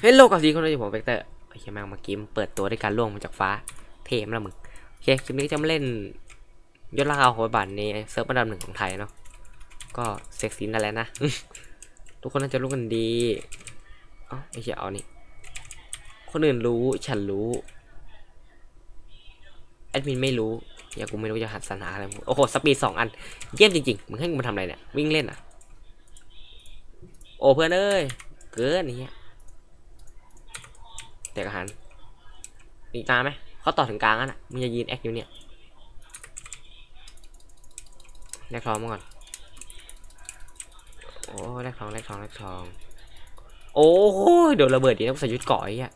เฮ้ยโลกับสีคนเลยผมเวกเตอร์ไอ้เหี้ยแม่งเมื่อกี้มันเปิดตัวด้วยการล่วงมาจากฟ้า เทมแล้วมึงโอเคคลิปนี้จะมาเล่นยศราคาหัวบันในเซิร์ฟอันดับหนึ่งของไทยเนาะก็เซ็กซี่นั่นแหละนะ ทุกคนน่าจะรู้กันดีเอ้าไอ้เหี้ยเอานี่คนอื่นรู้ฉันรู้แอดมินไม่รู้อย่ากูไม่รู้จะหัดสรรหาอะไรโอ้โหสปีดสองอัน เยี่ยมจริงๆมึงให้กูมาทำอะไรเนี่ยวิ่งเล่นอะ โอ้เพื่อนเอ้ยเกินไอ้เนี้ย แต่กหันอีกตาไหมเขาต่อถึงกลางอะนะมึงจะยืนแอคอยู่เนี่ยแลกทองมาก่อนโอ้แลกทองแลกทองแลกทอง โอ้โหโดนระเบิดดีนะกูใส่ยุดเกาะไอ้เหี้ย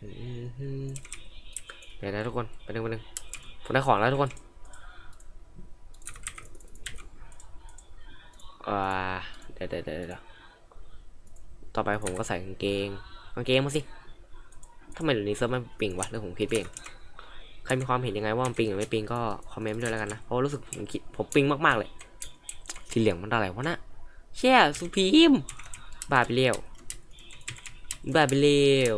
อืมฮึเดี๋ยวนะทุกคนไปหนึ่งไปหนึ่งผมได้ของแล้วทุกคนอ่าเดี๋ยวเดี๋ยวเดี๋ยว ต่อไปผมก็ใส่กางเกงกางเกงมาสิทำไมเดี๋ยวนี้เซิร์ฟมันปิงวะหรือผมคิดเองใครมีความเห็นยังไงว่ามันปิงหรือไม่ปิงก็คอมเมนต์มาด้วยแล้วกันนะเพราะรู้สึกผมคิดผมปิงมากๆเลยสีเหลืองมันอะไรวะน่ะเชี่ยสุพีมบาไปเร็วบาไปเร็ว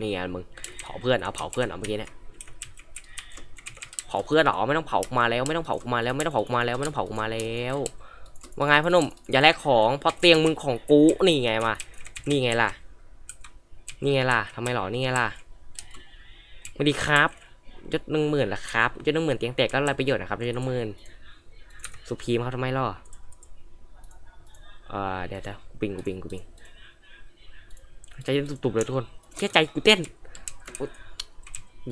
นี่ไงมึงเผาเพื่อนเอาเผาเพื่อนเอาเมื่อกี้เนี่ย เผาเพื่อนหรอไม่ต้องเผากูมาแล้วไม่ต้องเผากูมาแล้วไม่ต้องเผากูมาแล้วไม่ต้องเผากูมาแล้วว่าไงพ่อหนุ่มอย่าแลกของเพราะเตียงมึงของกูนี่ไงมานี่ไงล่ะ นี่ไงล่ะทำไมหรอนี่ไงล่ะสวัสดีครับยศหนึ่งหมื่นละครับยศหนึ่งหมื่นเตียงแตกก็อะไรประโยชน์นะครับยศหนึ่งหมื่นสุพีมเขาทำไมหรออ่าเดี๋ยวเดี๋ยวกูปิงกูปิงกูปิงใจเต้นตุบๆเลยทุกคนแค่ใจกูเต้น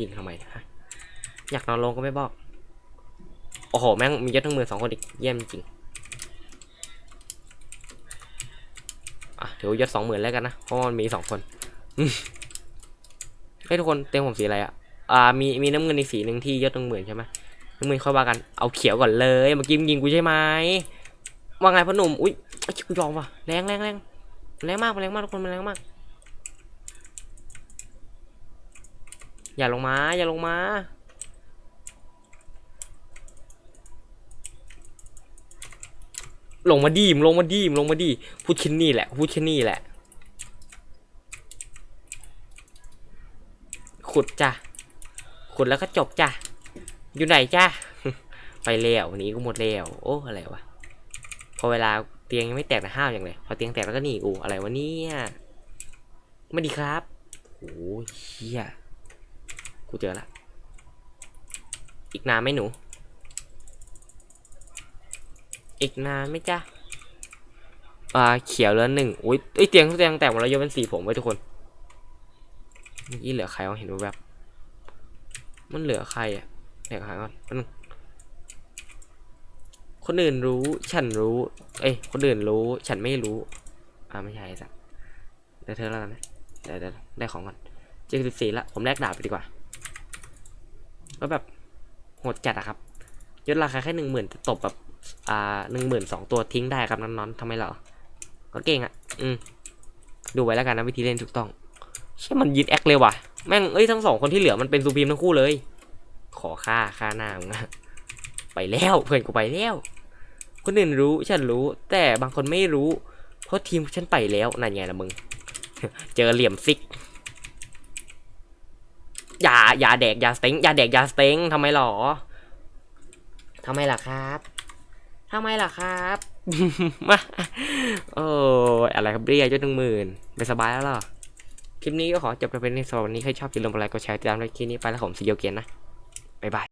ยิงทำไมนยฮะ อยากนอนลงก็ไม่บอก โอ้โห แม่งมียศทั้งหมื่นสองคนอีกเยี่ยมจริง อะ ถือว่ายศสองหมื่นแล้วกันนะ เพราะมันมีสองคนเฮ้ยทุกคนเต็มผมสีอะไรอะ อ่า มีมีน้ำเงินอีกสีหนึ่งที่ยศหนึ่งหมื่นใช่ไหมน้ำเงินค่อยว่ากัน เอาเขียวก่อนเลยเมื่อกี้มึงยิงกูใช่ไหมว่าไงพ่อหนุ่ม อุ้ยไอ้ยกูยอมว่ะแรงแรงแรงแรงมากแรงมากทุกคนมันแรงมากอย่าลงมา อย่าลงมา ลงมาดีมลงมาดีมลงมาดีพูดแค่นี้แหละพูดแค่นี้แหละ ขุดจ้ะขุดแล้วก็จบจ้ะอยู่ไหนจ้ะไปแล้ววันนี้กูหมดแล้วโอ้อะไรวะพอเวลาเตียงยังไม่แตกนะห้าวอย่างเลยพอเตียงแตกแล้วก็หนีกูอะไรวะเนี่ยไม่ดีครับโอ้ยเฮียกูเจอละอีกนานไหมหนู อีกนานไหมจ๊ะอ่าเขียวเหลือหนึ่งอุ้ยเอ้ยเตียงเตียงแตกหมดแล้วยกเป็นสีผมไว้ทุกคนเมื่อกี้เหลือใครวะเห็นแวบมันเหลือใครอะเดี๋ยวหาก่อนแป๊บนึงคนอื่นรู้ฉันรู้ เอ้ยคนอื่นรู้ฉันไม่รู้อ่าไม่ใช่สักเดี๋ยวเธอแล้วกันนะเดี๋ยวเดี๋ยวได้ของก่อนเจ็ดสิบสี่ละผมแลกดาบไปดีกว่าก็แบบโหดจัดอะครับยศราคาแค่หนึ่งหมื่นตบแบบ อ่าหนึ่งหมื่นสองตัวทิ้งได้ครับน้อนๆทำไมเหรอก็เก่งอะ่ะ อืม ดูไว้แล้วกันนะวิธีเล่นถูกต้องใช่มันยิดแอคเลยว่ะ แม่ง เอ้ย ทั้งสองคนที่เหลือมันเป็นซูพีมทั้งคู่เลย ขอค่าค่าหน้ามึงนะไปแล้วเพื่อนกูไปแล้ว คนอื่นรู้ฉันรู้ แต่บางคนไม่รู้ เพราะทีมฉันไปแล้วนั่นไงล่ะมึง เจอเหลี่ยมซิกอย่าอย่าแดกอย่าสเต็งอย่าแดกอย่าสเต็งทำไมหรอทำไมล่ะครับ ทำไมล่ะครับมาโอ้อะไรครับเรียยศหนึ่งหมื่นไปสบายแล้วหรอ คลิปนี้ก็ขอจบไปเป็นที่สำหรับวันนี้ใครชอบอย่าลืมกดไลค์กดแชร์ติดตามในคลิปนี้ไปแล้วผมซีโยเกียนนะ บ๊ายบาย